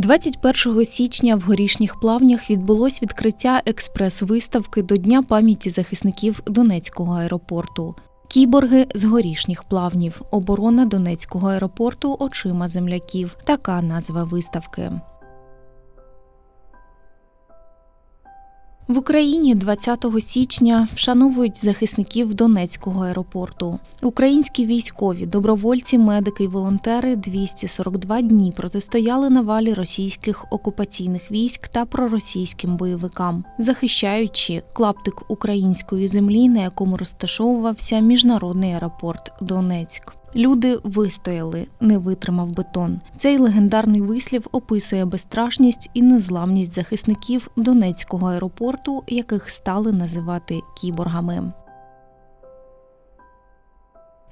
21 січня в горішніх плавнях відбулось відкриття експрес-виставки до Дня пам'яті захисників Донецького аеропорту. Кіборги з горішніх плавнів. Оборона Донецького аеропорту очима земляків. Така назва виставки. В Україні 20 січня вшановують захисників Донецького аеропорту. Українські військові, добровольці, медики й волонтери 242 дні протистояли навалі російських окупаційних військ та проросійським бойовикам, захищаючи клаптик української землі, на якому розташовувався міжнародний аеропорт Донецьк. Люди вистояли, не витримав бетон. Цей легендарний вислів описує безстрашність і незламність захисників Донецького аеропорту, яких стали називати кіборгами.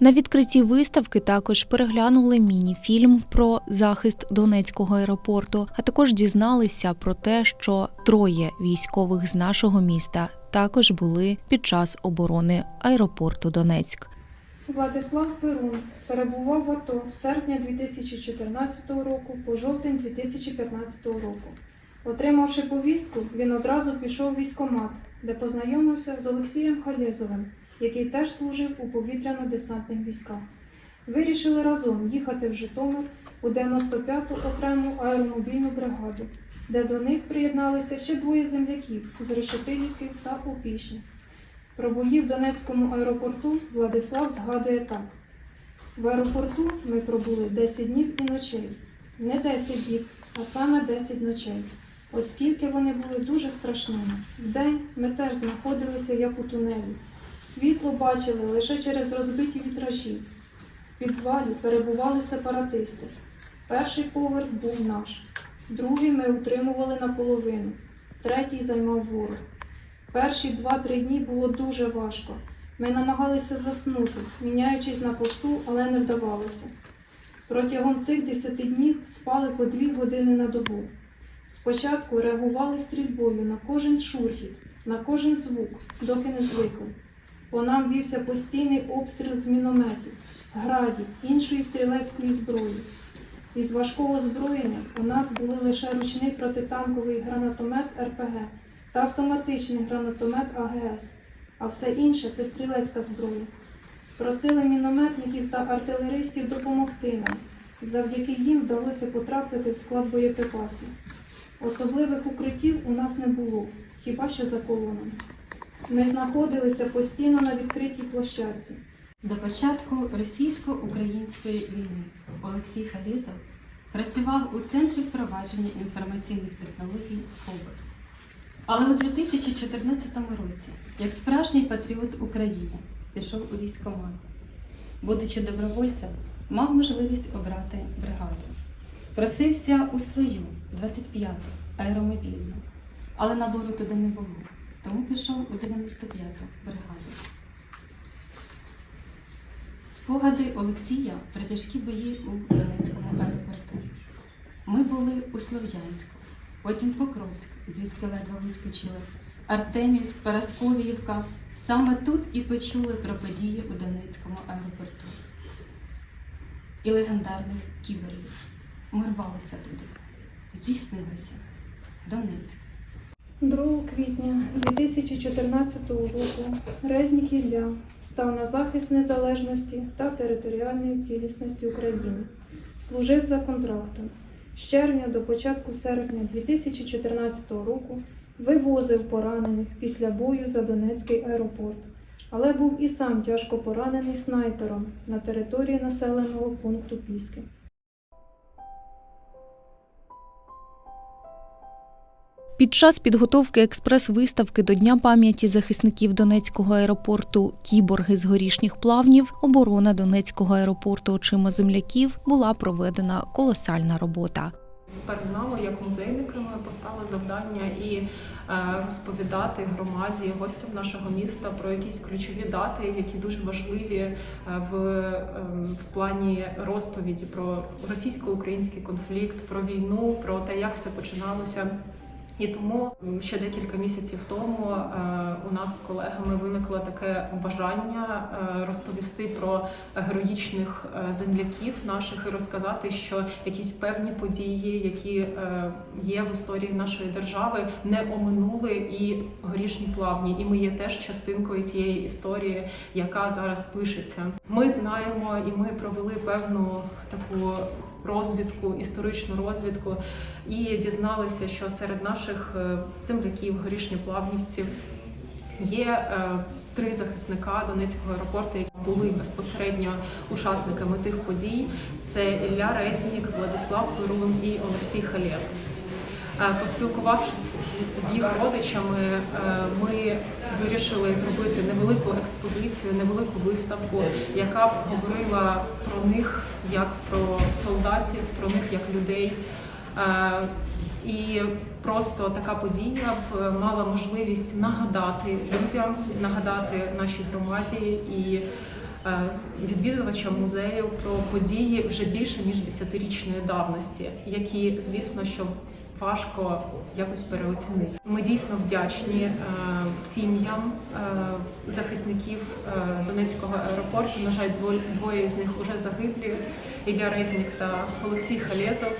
На відкритті виставки також переглянули міні-фільм про захист Донецького аеропорту, а також дізналися про те, що троє військових з нашого міста також були під час оборони аеропорту Донецьк. Владислав Перун перебував в АТО з серпня 2014 року по жовтень 2015 року. Отримавши повістку, він одразу пішов в військкомат, де познайомився з Олексієм Халєзовим, який теж служив у повітряно-десантних військах. Вирішили разом їхати в Житомир у 95-ту окрему аеромобільну бригаду, де до них приєдналися ще двоє земляків з Решетилівки та Опішні. Про бої в Донецькому аеропорту Владислав згадує так. В аеропорту ми пробули 10 днів і ночей. Не 10 діб, а саме 10 ночей, оскільки вони були дуже страшними. Вдень ми теж знаходилися як у тунелі. Світло бачили лише через розбиті вітражі. В підвалі перебували сепаратисти. Перший поверх був наш, другий ми утримували наполовину, третій займав ворог. Перші два-три дні було дуже важко. Ми намагалися заснути, міняючись на посту, але не вдавалося. Протягом цих десяти днів спали по дві години на добу. Спочатку реагували стрільбою на кожен шурхіт, на кожен звук, доки не звикли. По нам вівся постійний обстріл з мінометів, градів, іншої стрілецької зброї. Із важкого озброєння у нас були лише ручний протитанковий гранатомет РПГ та автоматичний гранатомет АГС, а все інше це стрілецька зброя. Просили мінометників та артилеристів допомогти нам. Завдяки їм вдалося потрапити в склад боєприпасів. Особливих укриттів у нас не було, хіба що за колонами. Ми знаходилися постійно на відкритій площадці. До початку російсько-української війни Олексій Халізов працював у Центрі впровадження інформаційних технологій ФОБОС. Але у 2014 році, як справжній патріот України, пішов у військкомат. Будучи добровольцем, мав можливість обрати бригаду. Просився у свою 25-ту аеромобільну, але набору туди не було, тому пішов у 95-ту бригаду. Спогади Олексія про тяжкі бої у Донецькому аеропорту. Ми були у Слов'янську, потім Покровськ, звідки ледве вискочили, Артемівськ, Парасковіївка. Саме тут і почули про події у Донецькому аеропорту. І легендарний кіберів. Ми рвалися туди. Здійснилося. Донецьк. 2 квітня 2014 року Резнік Ілля став на захист незалежності та територіальної цілісності України. Служив за контрактом. З червня до початку серпня 2014 року вивозив поранених після бою за Донецький аеропорт, але був і сам тяжко поранений снайпером на території населеного пункту Піски. Під час підготовки експрес-виставки до Дня пам'яті захисників Донецького аеропорту Кіборги з горішніх плавнів оборона Донецького аеропорту очима земляків була проведена колосальна робота. Перед нами, як музейниками, постало завдання і е, розповідати громаді, гостям нашого міста про якісь ключові дати, які дуже важливі е, в, ем, в плані розповіді про російсько-український конфлікт, про війну, про те, як все починалося І тому ще декілька місяців тому е, у нас з колегами виникло таке бажання е, розповісти про героїчних е, земляків наших і розказати, що якісь певні події, які є в історії нашої держави, не оминули і горішні плавні. І ми є теж частинкою тієї історії, яка зараз пишеться. Ми знаємо, і ми провели певну таку розвідку, історичну розвідку, і дізналися, що серед наших е, земляків, горішньоплавнівців є е, три захисника Донецького аеропорту, які були безпосередньо учасниками тих подій. Це Ілля Резнік, Владислав Перун і Олексій Халєзов. Е, Поспілкувавшись з- їх родичами, ми вирішили зробити невелику експозицію, невелику виставку, яка б говорила про них як про солдатів, про них як людей. Е, І просто така подія б мала можливість нагадати людям, нагадати нашій громаді і е, відвідувачам музею про події вже більше ніж десятирічної давності, які, звісно, що важко якось переоцінити. Ми дійсно вдячні е, сім'ям е, захисників е, Донецького аеропорту. На жаль, двоє, з них вже загиблі. Ілля Резнік та Олексій Халєзов.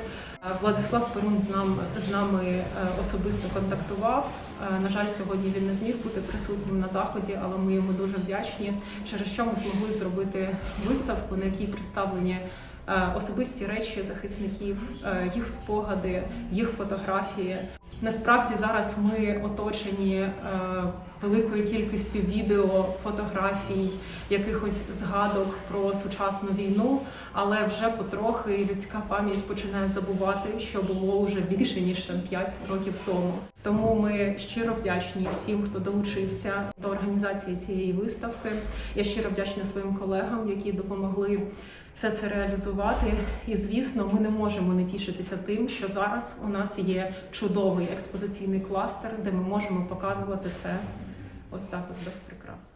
Е, Владислав Перун з нами, з нами е, особисто контактував. Е, На жаль, сьогодні він не зміг бути присутнім на заході, але ми йому дуже вдячні, через що ми змогли зробити виставку, на якій представлені особисті речі захисників, е, їх спогади, їх фотографії. Насправді зараз ми оточені е, великою кількістю відео, фотографій, якихось згадок про сучасну війну, але вже потрохи людська пам'ять починає забувати, що було вже більше ніж там 5 років тому. Тому ми щиро вдячні всім, хто долучився до організації цієї виставки. Я щиро вдячна своїм колегам, які допомогли все це реалізувати. І звісно, ми не можемо не тішитися тим, що зараз у нас є чудовий експозиційний кластер, де ми можемо показувати це ось так, от без прикрас.